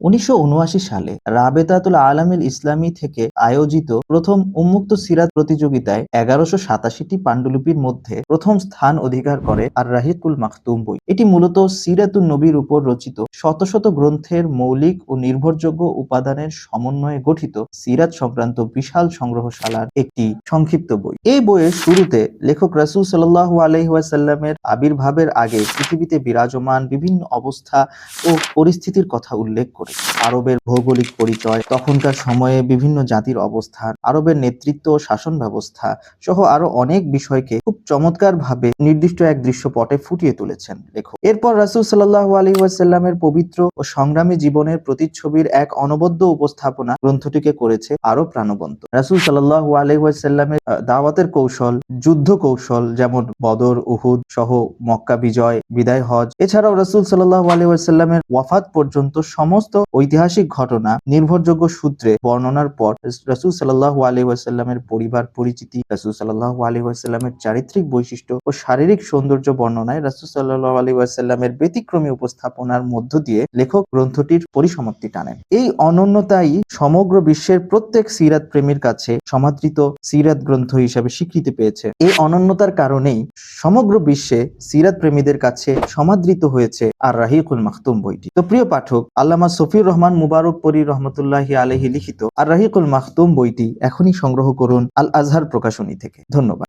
উনিশশো উনআশি সালে রাবেতাতুল আলামিল ইসলামী থেকে আয়োজিত প্রথম উন্মুক্ত সিরাত প্রতিযোগিতায় এগারোশো সাতাশিটি পাণ্ডুলিপির মধ্যে প্রথম স্থান অধিকার করে আর রাহিকুল মাখতুম বই। এটি মূলত সিরাতুল নবীর উপর রচিত শত শত গ্রন্থের মৌলিক ও নির্ভরযোগ্য উপাদানের সমন্বয়ে গঠিত সিরাত সংক্রান্ত বিশাল সংগ্রহশালার একটি সংক্ষিপ্ত বই। এই বইয়ের শুরুতে লেখক রাসুল সাল্লাল্লাহু আলাইহি ওয়াসাল্লামের আবির্ভাবের আগে পৃথিবীতে বিরাজমান বিভিন্ন অবস্থা ও পরিস্থিতির কথা উল্লেখ করে আরবের ভৌগোলিক পরিচয়, তখনকার সময়ে বিভিন্ন জাতির অবস্থান, আরবের নেতৃত্ব ও শাসন ব্যবস্থা সহ আরও অনেক বিষয়কে খুব চমৎকার ভাবে নির্দিষ্ট এক দৃশ্যপটে ফুটিয়ে তুলেছেন লেখক। এরপর রাসূল সাল্লাল্লাহু আলাইহি ওয়াসাল্লামের পবিত্র ও সংগ্রামী জীবনের প্রতিচ্ছবির এক অনবদ্য উপস্থাপনা গ্রন্থটিকে করেছে আরও প্রাণবন্ত। রাসূল সাল্লাল্লাহু আলাইহি ওয়াসাল্লামের দাওয়াতের কৌশল, যুদ্ধ কৌশল যেমন বদর, উহুদ সহ মক্কা বিজয়, বিদায় হজ, এছাড়াও রাসুল সাল্লাল্লাহু আলাইহি ওয়াসাল্লামের ওয়াফাত পর্যন্ত সমস্ত ঐতিহাসিক ঘটনা, নির্ভরযোগ্য সূত্রে বর্ণনার পর রাসূল সাল্লাল্লাহু আলাইহি ওয়াসাল্লামের পরিবার পরিচিতি, রাসূল সাল্লাল্লাহু আলাইহি ওয়াসাল্লামের চারিত্রিক বৈশিষ্ট্য ও শারীরিক সৌন্দর্য বর্ণনায় রাসূল সাল্লাল্লাহু আলাইহি ওয়াসাল্লামের ব্যতিক্রমী উপস্থাপনার মধ্য দিয়ে লেখক গ্রন্থটির পরিসমাপ্তি টানেন। এই অনন্যতাই সমগ্র বিশ্বের প্রত্যেক সিরাত প্রেমীর কাছে সমাদৃত সিরাত গ্রন্থ হিসাবে স্বীকৃতি পেয়েছে। এই অনন্যতার কারণেই সমগ্র বিশ্বে সিরাত প্রেমীদের কাছে সমাদৃত হয়েছে আর রাহিকুল মাহতুম বইটি। তো প্রিয় পাঠক, আল্লামা সফিউর রহমান মুবারক পরি রহমতুল্লাহি আলহি লিখিত আর রাহিকুল মাহতুম বইটি এখনই সংগ্রহ করুন আল আজহার প্রকাশনী থেকে। ধন্যবাদ।